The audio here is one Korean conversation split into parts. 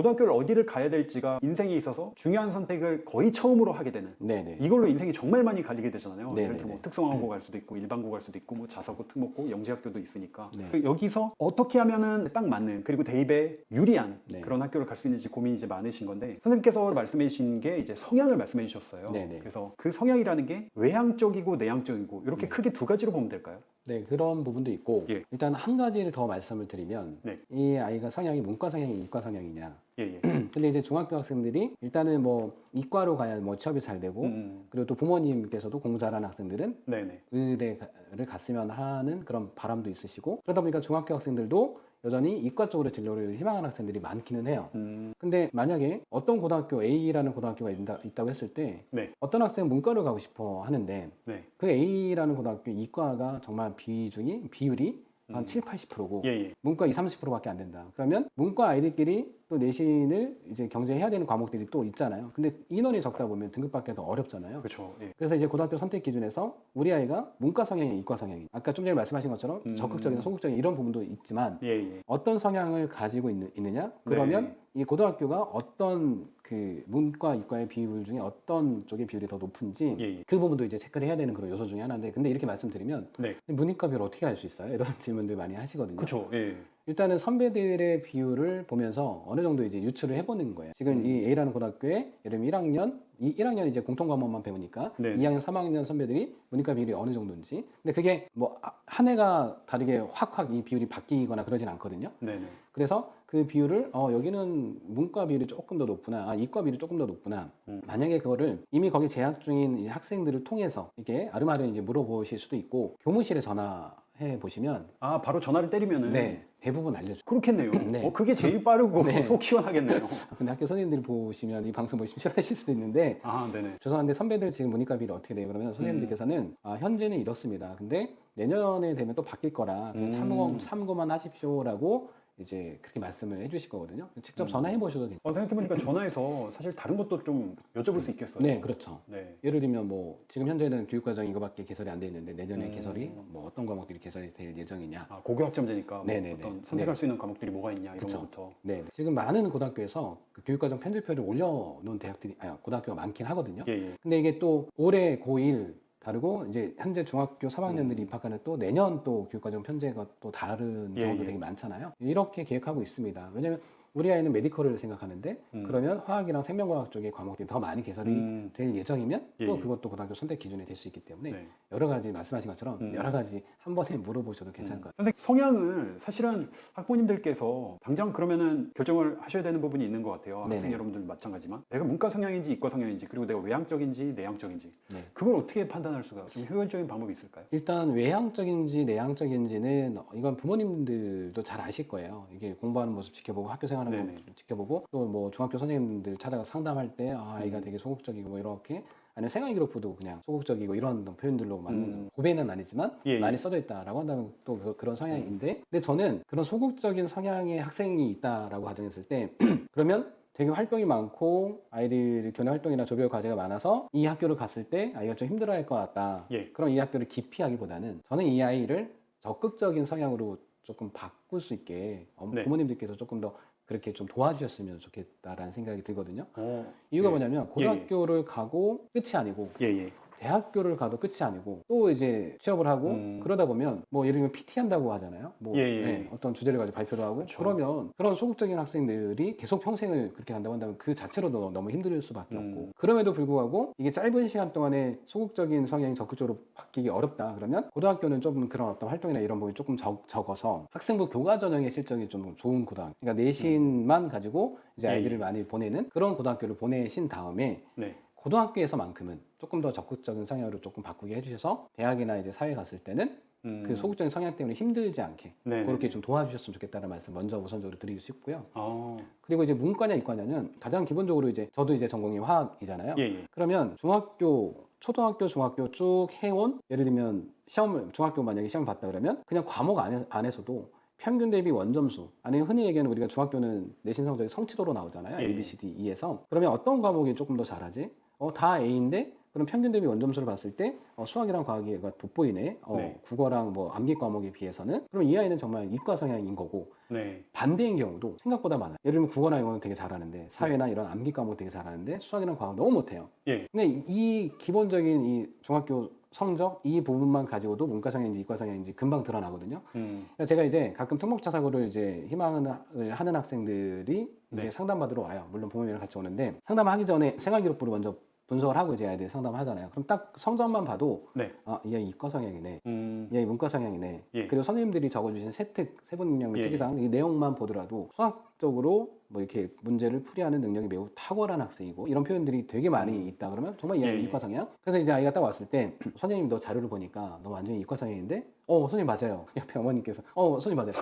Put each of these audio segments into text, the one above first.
고등학교를 어디를 가야 될지가 인생에 있어서 중요한 선택을 거의 처음으로 하게 되는 네네. 이걸로 인생이 정말 많이 갈리게 되잖아요. 네, 예를 네, 들어 뭐 네. 특성화고 갈 수도 있고 일반고 갈 수도 있고 뭐 자사고 특목고 영재학교도 있으니까 네. 그 여기서 어떻게 하면은 딱 맞는 그리고 대입에 유리한 네. 그런 학교를 갈 수 있는지 고민이 이제 많으신 건데 선생님께서 말씀해 주신 게 이제 성향을 말씀해 주셨어요. 네, 네. 그래서 그 성향이라는 게 외향적이고 내향적이고 이렇게 크게 두 가지로 보면 될까요? 네, 그런 부분도 있고 예. 일단 한 가지를 더 말씀을 드리면 네. 이 아이가 성향이 문과 성향이 이과 성향이냐. 예, 예. 근데 이제 중학교 학생들이 일단은 뭐 이과로 가야 뭐 취업이 잘 되고 음, 그리고 또 부모님께서도 공부 잘하는 학생들은 네네. 의대를 갔으면 하는 그런 바람도 있으시고 그러다 보니까 중학교 학생들도 여전히 이과 쪽으로 진로를 희망하는 학생들이 많기는 해요. 음, 근데 만약에 어떤 고등학교 A라는 고등학교가 있다, 있다고 했을 때 네, 어떤 학생은 문과를 가고 싶어 하는데 네. 그 A라는 고등학교 이과가 정말 비중이 비율이 한 음. 7, 80%고 예, 예. 문과 2, 30%밖에 안 된다. 그러면 문과 아이들끼리 또 내신을 이제 경쟁해야 되는 과목들이 또 있잖아요. 근데 인원이 적다 보면 등급 받기가 더 어렵잖아요. 그렇죠. 예. 그래서 이제 고등학교 선택 기준에서 우리 아이가 문과 성향이 이과 성향이 아까 좀 전에 말씀하신 것처럼 음. 적극적인 소극적인 이런 부분도 있지만 예, 예. 어떤 성향을 가지고 있느, 냐 그러면 네. 이 고등학교가 어떤 그 문과 이과의 비율 중에 어떤 쪽의 비율이 더 높은지 예, 예. 그 부분도 이제 체크를 해야 되는 그런 요소 중에 하나인데 근데 이렇게 말씀드리면 네. 문이과 비율 어떻게 알 수 있어요? 이런 질문들 많이 하시거든요. 그렇죠. 예. 일단은 선배들의 비율을 보면서 어느 정도 이제 유추를 해보는 거예요. 지금 음. 이 A라는 고등학교에 예를 들면 1학년, 이 1학년 이제 공통 과목만 배우니까 네. 2학년, 3학년 선배들이 문이과 비율이 어느 정도인지. 근데 그게 뭐 한 해가 다르게 확확 이 비율이 바뀌거나 그러진 않거든요. 네네. 그래서 그 비율을 어 여기는 문과 비율이 조금 더 높구나, 아 이과 비율이 조금 더 높구나. 음. 만약에 그거를 이미 거기 재학 중인 이 학생들을 통해서 이렇게 아름아름 이제 물어보실 수도 있고 교무실에 전화해 보시면 아, 바로 전화를 때리면은 네 대부분 알려줘. 그렇겠네요. 네. 어, 그게 제일 빠르고 네. 속 시원하겠네요. 근데 학교 선생님들이 보시면 이 방송 보시면 싫어하실 수도 있는데 아, 네네. 죄송한데 선배들 지금 문이과 비율이 어떻게 돼요? 그러면 선생님들께서는 아, 현재는 이렇습니다. 근데 내년에 되면 또 바뀔 거라 음. 참고, 참고만 하십시오라고 이제 그렇게 말씀을 해주실 거거든요. 직접 음. 전화해 보셔도 괜찮아요. 어, 생각해보니까 전화해서 사실 다른 것도 좀 여쭤볼 수 있겠어요. 네, 그렇죠. 네. 예를 들면 뭐 지금 현재는 교육 과정 이거밖에 개설이 안 돼 있는데 내년에 음. 개설이 뭐 어떤 과목들이 개설이 될 예정이냐. 아, 고교 학점제니까 뭐 네네네. 어떤 선택할 네. 수 있는 과목들이 뭐가 있냐 이런 그쵸. 것부터. 네, 지금 많은 고등학교에서 그 교육 과정 편집표를 올려놓은 대학들이 아 고등학교가 많긴 하거든요. 예, 예. 근데 이게 또 올해 고1 다르고 이제 현재 중학교 3학년들이 음. 입학하는 또 내년 또 교육과정 편제가 또 다른 예, 경우도 예. 되게 많잖아요. 이렇게 계획하고 있습니다. 왜냐면 우리 아이는 메디컬을 생각하는데 음. 그러면 화학이랑 생명과학 쪽의 과목들이 더 많이 개설이 음. 될 예정이면 예, 또 예. 그것도 고등학교 선택 기준이 될 수 있기 때문에 네. 여러 가지 말씀하신 것처럼 음. 여러 가지 한 번에 물어보셔도 괜찮을 것 같아요. 선생님 성향을 사실은 학부모님들께서 당장 그러면은 결정을 하셔야 되는 부분이 있는 것 같아요. 네네. 학생 여러분들 마찬가지만 내가 문과 성향인지 이과 성향인지 그리고 내가 외향적인지 내향적인지 네. 그걸 어떻게 판단할 수가 좀 효율적인 방법이 있을까요? 일단 외향적인지 내향적인지는 이건 부모님들도 잘 아실 거예요. 이게 공부하는 모습 지켜보고 학교 생활 하는 네네. 모습 지켜보고 또 뭐 중학교 선생님들 찾아가 상담할 때 아, 아이가 음. 되게 소극적이고 뭐 이렇게 아니면 생활 기록부도 그냥 소극적이고 이런 표현들로 많은 음. 고배는 아니지만 예, 예. 많이 써져 있다라고 한다면 또 그- 그런 성향인데 근데 저는 그런 소극적인 성향의 학생이 있다라고 가정했을 때 그러면 되게 활동이 많고 아이들이 교내 활동이나 조별 과제가 많아서 이 학교를 갔을 때 아이가 좀 힘들어할 것 같다. 예. 그럼 이 학교를 기피하기보다는 저는 이 아이를 적극적인 성향으로 조금 바꿀 수 있게 어, 네. 부모님들께서 조금 더 그렇게 좀 도와주셨으면 좋겠다라는 생각이 들거든요. 어, 이유가 예. 뭐냐면 고등학교를 가고 끝이 아니고 예, 예. 대학교를 가도 끝이 아니고 또 이제 취업을 하고 음. 그러다 보면 뭐 예를 들면 PT 한다고 하잖아요. 뭐 예, 예. 네, 어떤 주제를 가지고 발표를 하고 그렇죠. 그러면 그런 소극적인 학생들이 계속 평생을 그렇게 간다고 한다면 그 자체로도 너무 힘들 수밖에 음. 없고 그럼에도 불구하고 이게 짧은 시간 동안에 소극적인 성향이 적극적으로 바뀌기 어렵다 그러면 고등학교는 좀 그런 어떤 활동이나 이런 부분이 조금 적, 적어서 학생부 교과 전형의 실적이 좀 좋은 고등학교 그러니까 내신만 가지고 이제 예, 아이들을 예. 많이 보내는 그런 고등학교를 보내신 다음에 네. 고등학교에서만큼은 조금 더 적극적인 성향으로 조금 바꾸게 해주셔서 대학이나 이제 사회 갔을 때는 음. 그 소극적인 성향 때문에 힘들지 않게 네. 그렇게 좀 도와주셨으면 좋겠다는 말씀 먼저 우선적으로 드리고 싶고요. 아, 그리고 이제 문과냐 이과냐는 가장 기본적으로 이제 저도 이제 전공이 화학이잖아요. 예, 예. 그러면 중학교, 초등학교, 중학교 쭉 해온 예를 들면 시험을 중학교 만약에 시험 봤다 그러면 그냥 과목 안에, 안에서도 평균 대비 원점수 아니면 흔히 얘기하는 우리가 중학교는 내신 성적이 성취도로 나오잖아요. 예, A, B, C, D, E에서 그러면 어떤 과목이 조금 더 잘하지? 어, 다 A인데 그럼 평균 대비 원점수를 봤을 때 어, 수학이랑 과학이 돋보이네. 어, 네. 국어랑 뭐 암기 과목에 비해서는 그럼 이 아이는 정말 이과 성향인 거고 네. 반대인 경우도 생각보다 많아요. 예를 들면 국어나 영어는 되게 잘하는데 사회나 이런 암기 과목 되게 잘하는데 수학이랑 과학 너무 못해요. 예. 근데 이- 이 기본적인 이 중학교 성적 이 부분만 가지고도 문과 성향인지 이과 성향인지 금방 드러나거든요. 음. 그러니까 제가 이제 가끔 특목자 사고를 이제 희망을 하는 학생들이 이제 네. 상담받으러 와요. 물론 부모님이랑 같이 오는데 상담하기 전에 생활기록부를 먼저 분석을 하고 이제 아이들이 상담하잖아요. 그럼 딱 성적만 봐도 네. 아, 이 아이 이과 성향이네. 음. 이 아이 문과 성향이네. 예. 그리고 선생님들이 적어주신 세특, 세분 능력 예, 특이사항 이 내용만 보더라도 수학적으로 뭐 이렇게 문제를 풀이하는 능력이 매우 탁월한 학생이고 이런 표현들이 되게 많이 있다 그러면 정말 이 아이 예, 예. 이과 성향? 그래서 이제 아이가 딱 왔을 때 선생님 너 자료를 보니까 너 완전히 이과 성향인데 어 선생님 맞아요. 옆에 어머니께서 어 선생님 맞아요.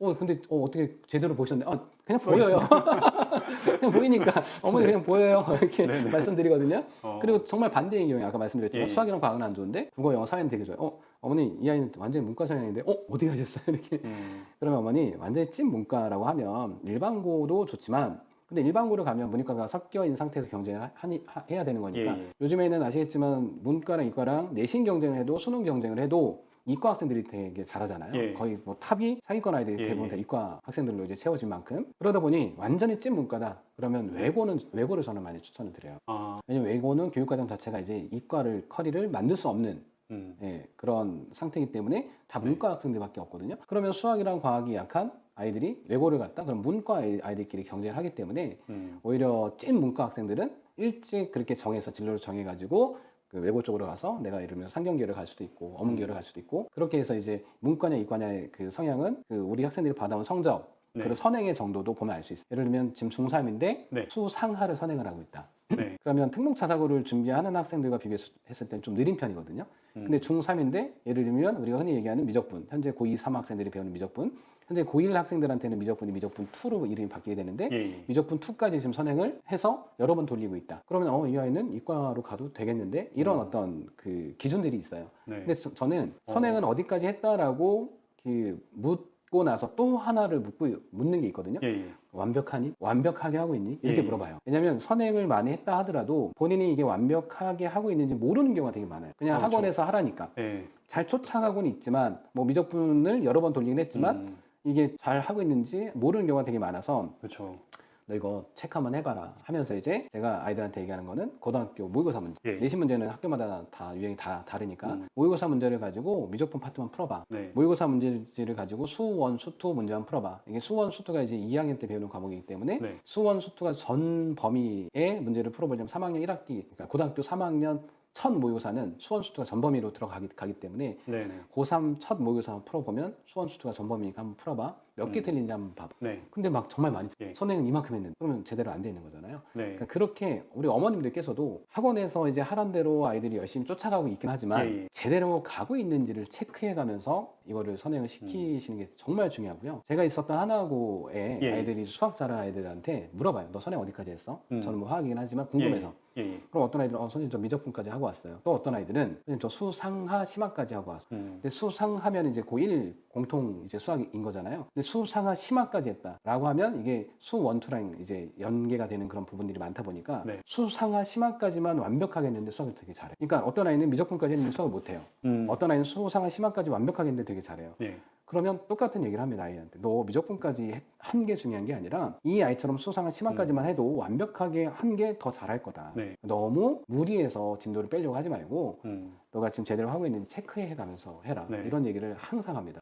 어 근데 어 어떻게 제대로 보셨는데 아 그냥 보여요. 그냥 보이니까 어머니 그냥 보여요 이렇게 네네. 말씀드리거든요. 어. 그리고 정말 반대인 경우에 아까 말씀드렸지만 예, 예. 수학이랑 과학은 안 좋은데 국어, 영어, 사회는 되게 좋아요. 어 어머니 이 아이는 완전히 문과 성향인데 어 어디 가셨어요 이렇게 음. 그러면 어머니 완전히 찐 문과라고 하면 일반고도 좋지만 근데 일반고를 가면 문이과가 섞여 있는 상태에서 경쟁을 하니, 하- 해야 되는 거니까 예, 예. 요즘에는 아시겠지만 문과랑 이과랑 내신 경쟁을 해도 수능 경쟁을 해도 이과 학생들이 되게 잘하잖아요. 예. 거의 뭐 탑이 상위권 아이들이 예, 대부분 예. 다 이과 학생들로 이제 채워진 만큼 그러다 보니 완전히 찐 문과다. 그러면 외고는 외고를 저는 많이 추천을 드려요. 아. 왜냐면 외고는 교육과정 자체가 이제 이과를 커리를 만들 수 없는 음. 예, 그런 상태이기 때문에 다 문과 학생들밖에 없거든요. 그러면 수학이랑 과학이 약한 아이들이 외고를 갔다 그럼 문과 아이- 아이들끼리 경쟁을 하기 때문에 음. 오히려 찐 문과 학생들은 일찍 그렇게 정해서 진로를 정해가지고 그 외고 쪽으로 가서 내가 이러면 상경계를 갈 수도 있고 어문계를 갈 수도 있고 그렇게 해서 이제 문과냐 이과냐의 그 성향은 그 우리 학생들이 받아온 성적 네. 그리고 선행의 정도도 보면 알 수 있어요. 예를 들면 지금 중3인데 네. 수상하를 선행을 하고 있다. 네. 그러면 특목자사고를 준비하는 학생들과 비교했을 땐좀 느린 편이거든요. 음. 근데 중3인데 예를 들면 우리가 흔히 얘기하는 미적분, 현재 고2, 3 학생들이 배우는 미적분, 현재 고1 학생들한테는 미적분이 미적분 2로 이름이 바뀌게 되는데 예, 예. 미적분 2까지 지금 선행을 해서 여러 번 돌리고 있다. 그러면 어, 이 아이는 이과로 가도 되겠는데 이런 음. 어떤 그 기준들이 있어요. 네. 근데 저, 저는 선행은 어. 디까지 했다라고 그 묻고 나서 또 하나를 묻고 묻는 게 있거든요. 예, 예. 완벽하니? 완벽하게 하고 있니? 이렇게 예, 예. 물어봐요. 왜냐하면 선행을 많이 했다 하더라도 본인이 이게 완벽하게 하고 있는지 모르는 경우가 되게 많아요. 그냥 그렇죠. 학원에서 하라니까. 예. 잘 쫓아가고는 있지만 뭐 미적분을 여러 번 돌리긴 했지만 음. 이게 잘 하고 있는지 모르는 경우가 되게 많아서 그렇죠. 너 이거 체크 한번 해봐라 하면서 이제 제가 아이들한테 얘기하는 거는 고등학교 모의고사 문제 예. 내신 문제는 학교마다 다 유형이 다 다르니까 음. 모의고사 문제를 가지고 미적분 파트만 풀어봐 네. 모의고사 문제지를 가지고 수원, 수투 문제만 풀어봐. 이게 수원, 수투가 이제 2학년 때 배우는 과목이기 때문에 네. 수원, 수투가 전 범위의 문제를 풀어보려면 3학년 1학기, 그러니까 고등학교 3학년 첫 모의고사는 수원, 수투가 전 범위로 들어가기 가기 때문에 네, 네. 고3 첫 모의고사 풀어보면 수원, 수투가 전 범위니까 한번 풀어봐. 몇개 음. 틀린지 한번 봐봐. 네. 근데 막 정말 많이 예. 선행은 이만큼 했는데 그러면 제대로 안 돼 있는 거잖아요. 네. 그러니까 그렇게 우리 어머님들께서도 학원에서 이제 하란 대로 아이들이 열심히 쫓아가고 있긴 하지만 예, 예. 제대로 가고 있는지를 체크해 가면서 이거를 선행을 시키시는 게 정말 중요하고요. 제가 있었던 하나고에 예. 아이들이 수학 잘하는 아이들한테 물어봐요. 너 선행 어디까지 했어? 음. 저는 뭐 화학이긴 하지만 궁금해서. 예, 예. 그럼 어떤 아이들은 어, 선생님 저 미적분까지 하고 왔어요. 또 어떤 아이들은 선생님 저 수상하 심화까지 하고 왔어요. 음. 근데 수상하면 이제 고1 공통 이제 수학인 거잖아요. 근데 수상하 심화까지 했다라고 하면 이게 수원투랑 이제 연계가 되는 그런 부분들이 많다 보니까 네. 수상하 심화까지만 완벽하게 했는데 수학을 되게 잘해. 그러니까 어떤 아이는 미적분까지 했는데 수학을 못해요. 음. 어떤 아이는 수상하 심화까지 완벽하게 했는데 되게 잘해요. 예. 그러면 똑같은 얘기를 합니다 아이한테. 너 미적분까지 한 게 중요한 게 아니라 이 아이처럼 수상한 심화까지만 해도 완벽하게 한 게 더 잘할 거다. 네. 너무 무리해서 진도를 빼려고 하지 말고 음. 너가 지금 제대로 하고 있는지 체크해 가면서 해라. 네. 이런 얘기를 항상 합니다.